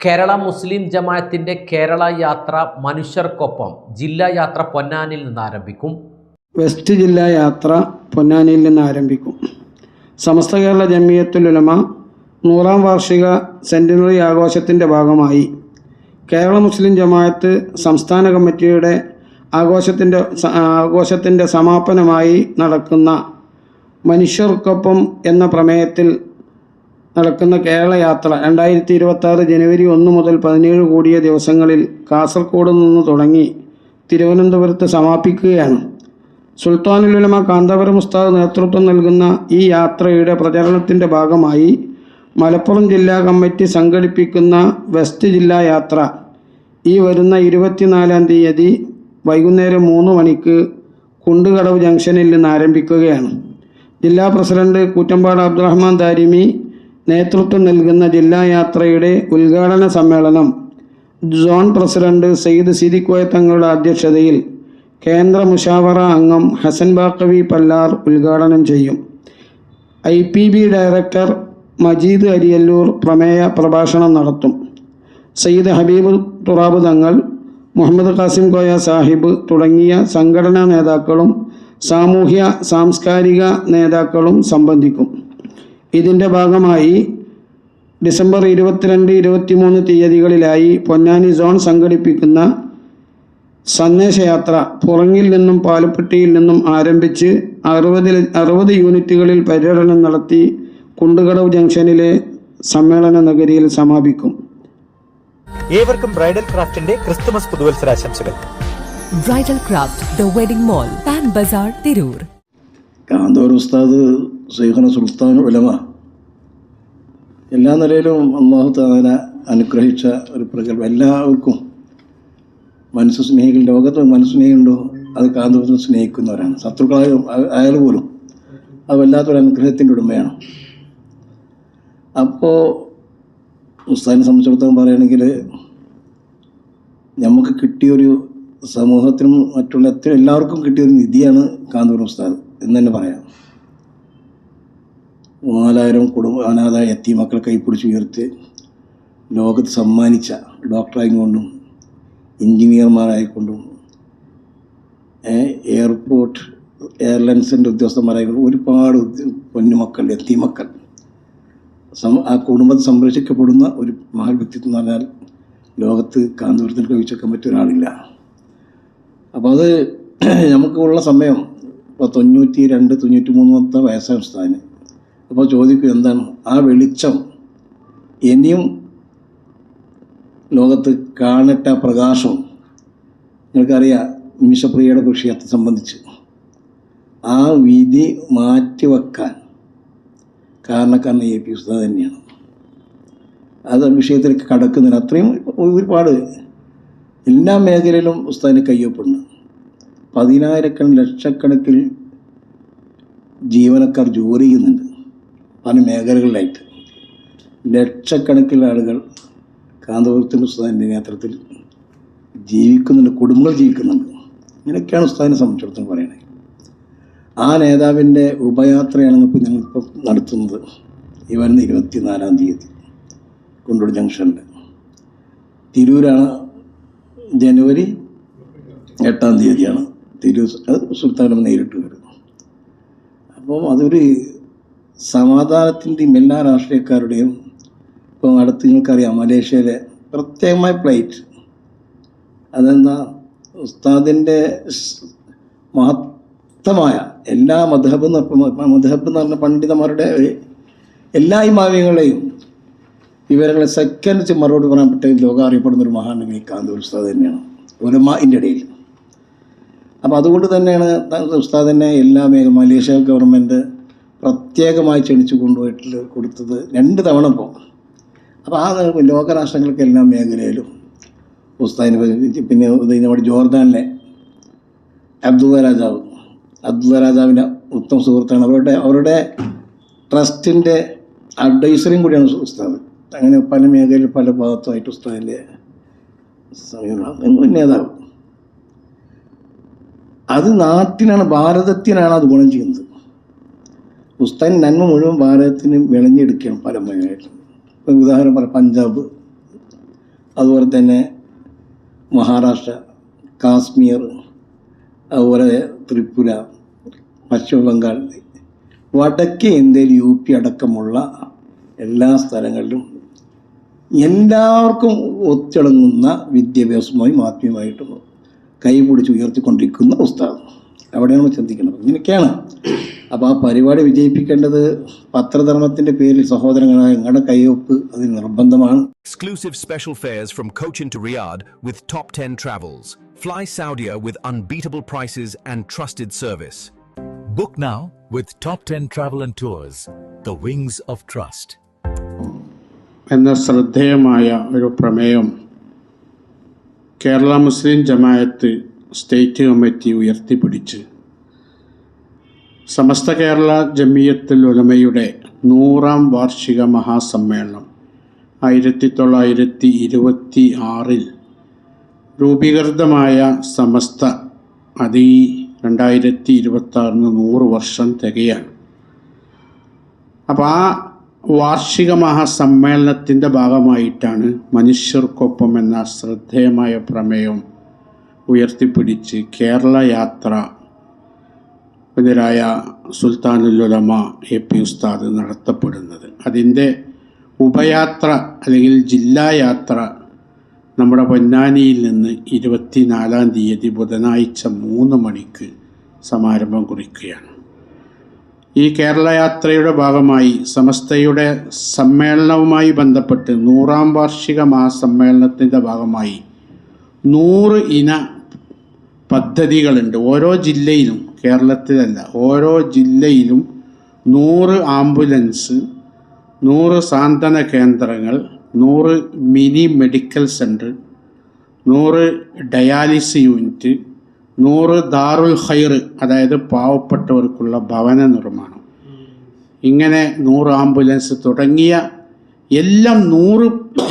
കേരള മുസ്ലിം ജമാഅത്തിന്റെ കേരള യാത്ര മനുഷ്യർക്കൊപ്പം ജില്ലാ യാത്ര പൊന്നാനിൽ നിന്ന് ആരംഭിക്കും. വെസ്റ്റ് ജില്ലാ യാത്ര പൊന്നാനിയിൽ നിന്ന് ആരംഭിക്കും. സമസ്ത കേരള ജമീയത്തുലമ നൂറാം വാർഷിക സെന്റിനറി ആഘോഷത്തിന്റെ ഭാഗമായി കേരള മുസ്ലിം ജമാഅത്ത് സംസ്ഥാന കമ്മിറ്റിയുടെ ആഘോഷത്തിന്റെ ആഘോഷത്തിന്റെ സമാപനമായി നടക്കുന്ന മനുഷ്യർക്കൊപ്പം എന്ന പ്രമേയത്തിൽ നടക്കുന്ന കേരള യാത്ര രണ്ടായിരത്തി ഇരുപത്തി ജനുവരി ഒന്ന് മുതൽ പതിനേഴ് കൂടിയ ദിവസങ്ങളിൽ കാസർഗോഡ് നിന്ന് തുടങ്ങി തിരുവനന്തപുരത്ത് സമാപിക്കുകയാണ്. സുൽത്താനുലുലമ കാന്തപുരം ഉസ്താദ് നേതൃത്വം നൽകുന്ന ഈ യാത്രയുടെ പ്രചരണത്തിന്റെ ഭാഗമായി മലപ്പുറം ജില്ലാ കമ്മിറ്റി സംഘടിപ്പിക്കുന്ന വെസ്റ്റ് ജില്ലാ യാത്ര ഈ വരുന്ന ഇരുപത്തിനാലാം തീയതി വൈകുന്നേരം മൂന്ന് മണിക്ക് കുണ്ടുകടവ് ജംഗ്ഷനിൽ നിന്ന് ആരംഭിക്കുകയാണ്. ജില്ലാ പ്രസിഡന്റ് കൂറ്റമ്പാട് അബ്ദുറഹ്മാൻ ദാരിമി നേതൃത്വം നൽകുന്ന ജില്ലാ യാത്രയുടെ ഉദ്ഘാടന സമ്മേളനം സോൺ പ്രസിഡന്റ് സയ്യിദ് സിദിക്കോയ തങ്ങളുടെ അധ്യക്ഷതയിൽ കേന്ദ്ര മുഷാവറ അംഗം ഹസൻ ബാക്കവി പല്ലാർ ഉദ്ഘാടനം ചെയ്യും. I P B director Majeed Ariyallur പ്രമേയ പ്രഭാഷണം നടത്തും. സയ്യിദ് ഹബീബ് തുറാബ് തങ്ങൾ മുഹമ്മദ് ഖാസിം കോയ സാഹിബ് തുടങ്ങിയ സംഘടനാ നേതാക്കളും സാമൂഹ്യ സാംസ്കാരിക നേതാക്കളും സംബന്ധിക്കും. ഇതിന്റെ ഭാഗമായി ഡിസംബർ ഇരുപത്തിരണ്ട് ഇരുപത്തിമൂന്ന് തീയതികളിലായി പൊന്നാനി സോൺ സംഘടിപ്പിക്കുന്ന സന്ദേശയാത്ര പുറങ്ങിൽ നിന്നും പാലപ്പെട്ടിയിൽ നിന്നും ആരംഭിച്ച് അറുപതിൽ അറുപത് യൂണിറ്റുകളിൽ പര്യടനം നടത്തി കുണ്ടുകടവ് ജംഗ്ഷനിലെ സമ്മേളന നഗരിയിൽ സമാപിക്കും. ഏവർക്കും ബ്രൈഡൽ ക്രാഫ്റ്റിന്റെ Christmas പുതുവത്സരാശംസകൾ. Bridal craft the wedding mall Pan Bazar Tirur. കാന്തോർ ഉസ്താദ് സൈഹന സുൽത്താൻ ഉലമ. എല്ലാ നിലയിലും അള്ളാഹു താല അനുഗ്രഹിച്ച ഒരു പ്രകൃതി എല്ലാവർക്കും മനസ്സ് സ്നേഹികൾ ലോകത്ത് മനസ്സ് സ്നേഹിയുണ്ടോ അത് കാന്തപുരം സ്നേഹിക്കുന്നവരാണ്. ശത്രുക്കളായും അയാൾ പോലും അത് വല്ലാത്തൊരു അനുഗ്രഹത്തിന്റെ ഉടമയാണ്. അപ്പോൾ ഉസ്താദിനെ സംബന്ധിച്ചിടത്തോളം പറയുകയാണെങ്കിൽ നമുക്ക് കിട്ടിയൊരു സമൂഹത്തിനും മറ്റുള്ള എല്ലാവർക്കും കിട്ടിയൊരു നിധിയാണ് കാന്തപുരം ഉസ്താദ് എന്ന് തന്നെ പറയാം. നാലായിരം കുടുംബ അനാഥ എത്തി മക്കളെ കൈപ്പിടിച്ച് ഉയർത്ത് ലോകത്ത് സമ്മാനിച്ച ഡോക്ടറായിക്കൊണ്ടും എൻജിനീയർമാരായിക്കൊണ്ടും എയർപോർട്ട് എയർലൈൻസിന്റെ ഉദ്യോഗസ്ഥന്മാരായിക്കൊണ്ടും ഒരുപാട് പൊന്നുമക്കൾ എത്തിമക്കൾ സം ആ കുടുംബത്തെ സംരക്ഷിക്കപ്പെടുന്ന ഒരു മഹൽ വ്യക്തിത്വം എന്ന് പറഞ്ഞാൽ ലോകത്ത് കാന്തപുരത്തിൽ കവിച്ചേക്കാൻ പറ്റിയ അപ്പോൾ അത് നമുക്കുള്ള സമയം ഇപ്പോൾ തൊണ്ണൂറ്റി രണ്ട് തൊണ്ണൂറ്റി മൂന്നാമത്തെ വയസ്സായ ഉസ്താദിന് അപ്പോൾ ചോദിക്കും എന്താണ് ആ വെളിച്ചം ഇനിയും ലോകത്ത് കാണട്ട പ്രകാശം? നിങ്ങൾക്കറിയാം നിമിഷപ്രിയയുടെ കൃഷിയത്തെ സംബന്ധിച്ച്. ആ വിധി മാറ്റിവെക്കാൻ കാരണക്കാരൻ എ പി ഉസ്താദ് തന്നെയാണ്. അത് വിഷയത്തിലേക്ക് കടക്കുന്നതിന് അത്രയും ഒരുപാട് എല്ലാ മേഖലയിലും ഉസ്താദിന് കയ്യൊപ്പുണ്ട്. പതിനായിരക്കണക്കിന് ലക്ഷക്കണക്കിൽ ജീവനക്കാർ ജോലി ചെയ്യുന്നുണ്ട്. പല മേഖലകളിലായിട്ട്. ലക്ഷക്കണക്കിന് ആളുകൾ കാന്തപുരത്തിന്റെ ഉസ്താദിന്റെ നേതൃത്വത്തിൽ ജീവിക്കുന്നുണ്ട് കുടുംബങ്ങൾ ജീവിക്കുന്നുണ്ട്. ഇങ്ങനെയൊക്കെയാണ് ഉസ്താദിനെ സംബന്ധിച്ചിടത്തോളം പറയുന്നത്. ആ നേതാവിന്റെ ഉപയാത്രയാണ് ഇപ്പോൾ ഞങ്ങളിപ്പോൾ നടത്തുന്നത്. ഈ വരുന്ന ഇരുപത്തിനാലാം തീയതി കുണ്ടൂർ ജംഗ്ഷനിൽ തിരൂരാണ് ജനുവരി എട്ടാം തീയതിയാണ് തിരൂർ സുൽത്താനം നേരിട്ട് വരുന്നത്. അപ്പോൾ അതൊരു സമാധാനത്തിന്റെയും എല്ലാ രാഷ്ട്രീയക്കാരുടെയും ഇപ്പോൾ അടുത്ത് നിങ്ങൾക്കറിയാം മലേഷ്യയിലെ പ്രത്യേകമായ പ്ലേറ്റ് അതെന്താ? ഉസ്താദിന്റെ മഹത്തമായ എല്ലാ മധബ് മധബ് എന്ന് പറഞ്ഞ പണ്ഡിതന്മാരുടെ എല്ലാ ഇമാമിയങ്ങളെയും വിവരങ്ങളെ സെക്കൻഡ് മറുപടി പറയാൻ പറ്റിയ ലോകം അറിയപ്പെടുന്ന ഒരു മഹാനവി കാന്തി ഉസ്താദ് തന്നെയാണ്. ഉലമാന്റെ ഇടയിൽ. അപ്പോൾ അതുകൊണ്ട് തന്നെയാണ് ഉസ്താദിനെ എല്ലാ മലേഷ്യ ഗവൺമെന്റ് പ്രത്യേകമായി ക്ഷണിച്ചു കൊണ്ടുപോയിട്ട് കൊടുത്തത് രണ്ട് തവണ ഇപ്പോൾ അപ്പോൾ ആ ലോകരാഷ്ട്രങ്ങൾക്ക് എല്ലാ മേഖലയിലും ഉസ്താദിന് പിന്നെ നമ്മുടെ ജോർദാനിലെ അബ്ദുള്ള രാജാവ് അബ്ദുള്ള രാജാവിന്റെ ഉത്തമ സുഹൃത്താണ്. അവരുടെ അവരുടെ ട്രസ്റ്റിന്റെ അഡ്വൈസറിയും കൂടിയാണ് ഉസ്താദ്. അങ്ങനെ പല മേഖലയിൽ പല ഭാഗത്തുമായിട്ട് ഉസ്താദിന്റെ നേതാവ്. അത് നാട്ടിനാണ് ഭാരതത്തിനാണ് അത് ഗുണം ചെയ്യുന്നത്. ഉസ്താദിന് നന്മ മുഴുവൻ ഭാരതത്തിന് വിളഞ്ഞെടുക്കണം പരമ്പരയായിട്ട് ഇപ്പം ഉദാഹരണം പറയാം പഞ്ചാബ് അതുപോലെ തന്നെ മഹാരാഷ്ട്ര കാശ്മീർ അതുപോലെ ത്രിപുര പശ്ചിമ ബംഗാൾ വടക്കേ ഇന്ത്യയിൽ യു പി അടക്കമുള്ള എല്ലാ സ്ഥലങ്ങളിലും എല്ലാവർക്കും ഒത്തിളങ്ങുന്ന വിദ്യാഭ്യാസമായി ആത്മീയമായിട്ടും കൈപിടിച്ച് ഉയർത്തിക്കൊണ്ടിരിക്കുന്ന ഉസ്താദ് അവിടെയാണ് ചിന്തിക്കുന്നത്. ഇങ്ങനെയൊക്കെയാണ്. അപ്പോൾ ആ പരിപാടി വിജയിപ്പിക്കേണ്ടത് പത്രധർമ്മത്തിന്റെ പേരിൽ സഹോദരങ്ങളായ ഞങ്ങളുടെ കൈയൊപ്പ് അതിന് നിർബന്ധമാണ് Exclusive special fares from Cochin to Riyadh with top 10 travels. Fly Saudia with unbeatable prices and trusted service. Book now with Top 10 Travel and Tours, the Wings of Trust. എന്ന ശ്രദ്ധേയമായ ഒരു പ്രമേയം കേരള മുസ്ലിം ജമായത്ത് സ്റ്റേറ്റ് കമ്മിറ്റി ഉയർത്തിപ്പിടിച്ച് സമസ്ത കേരള ജമിയത്തുൽ ഉലമയുടെ നൂറാം വാർഷിക മഹാസമ്മേളനം ആയിരത്തി തൊള്ളായിരത്തി ഇരുപത്തി ആറിൽ രൂപീകൃതമായ സമസ്ത അത് ഈ രണ്ടായിരത്തി ഇരുപത്തി ആറിന് നൂറ് വർഷം തികയാണ്. അപ്പോൾ ആ വാർഷിക മഹാസമ്മേളനത്തിന്റെ ഭാഗമായിട്ടാണ് മനുഷ്യർക്കൊപ്പം എന്ന ശ്രദ്ധേയമായ പ്രമേയം ഉയർത്തിപ്പിടിച്ച് കേരള യാത്ര ഇതിരായ സുൽത്താനുലുലമ എ പി ഉസ്താദ് നടത്തപ്പെടുന്നത്. അതിന്റെ ഉപയാത്ര അല്ലെങ്കിൽ ജില്ലാ യാത്ര നമ്മുടെ പൊന്നാനിയിൽ നിന്ന് ഇരുപത്തിനാലാം തീയതി ബുധനാഴ്ച മൂന്ന് മണിക്ക് സമാരംഭം കുറിക്കുകയാണ്. ഈ കേരള യാത്രയുടെ ഭാഗമായി സമസ്തയുടെ സമ്മേളനവുമായി ബന്ധപ്പെട്ട് നൂറാം വാർഷിക മഹാസമ്മേളനത്തിന്റെ ഭാഗമായി നൂറ് ഇന പദ്ധതികളുണ്ട്. ഓരോ ജില്ലയിലും കേരളത്തിലല്ല ഓരോ ജില്ലയിലും നൂറ് ആംബുലൻസ് നൂറ് സാന്ത്വന കേന്ദ്രങ്ങൾ നൂറ് മിനി മെഡിക്കൽ സെന്റർ നൂറ് ഡയാലിസ് യൂണിറ്റ് നൂറ് ദാറുൽ ഹൈർ അതായത് പാവപ്പെട്ടവർക്കുള്ള ഭവന നിർമ്മാണം. ഇങ്ങനെ നൂറ് ആംബുലൻസ് തുടങ്ങിയ എല്ലാം നൂറ്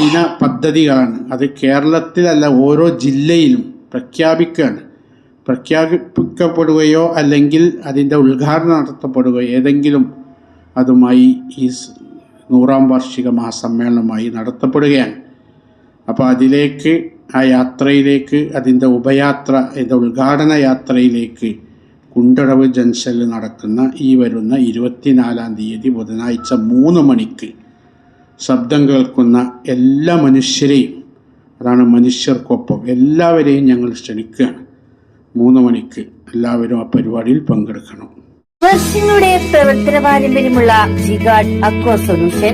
ഇന പദ്ധതികളാണ്. അത് കേരളത്തിലല്ല ഓരോ ജില്ലയിലും പ്രഖ്യാപിക്കുകയാണ്. പ്രഖ്യാപിക്കപ്പെടുകയോ അല്ലെങ്കിൽ അതിന്റെ ഉദ്ഘാടനം നടത്തപ്പെടുകയോ ഏതെങ്കിലും അതുമായി ഈ നൂറാം വാർഷിക മഹാസമ്മേളനമായി നടത്തപ്പെടുകയാണ്. അപ്പോൾ അതിലേക്ക് ആ യാത്രയിലേക്ക് അതിന്റെ ഉപയാത്ര അതിന്റെ ഉദ്ഘാടന യാത്രയിലേക്ക് കുണ്ടടവ് ജംഗ്ഷനിൽ നടക്കുന്ന ഈ വരുന്ന ഇരുപത്തിനാലാം തീയതി ബുധനാഴ്ച മൂന്ന് മണിക്ക് ശബ്ദം കേൾക്കുന്ന എല്ലാ മനുഷ്യരെയും അതാണ് മനുഷ്യർക്കൊപ്പം എല്ലാവരെയും ഞങ്ങൾ ക്ഷണിക്കുകയാണ്. മൂന്ന് മണിക്ക് എല്ലാവരും ആ പരിപാടിയിൽ പങ്കെടുക്കണം. വർഷങ്ങളുടെ പ്രവർത്തന പാരമ്പര്യമുള്ള ജിഗാഡ് അക്വ സൊല്യൂഷൻ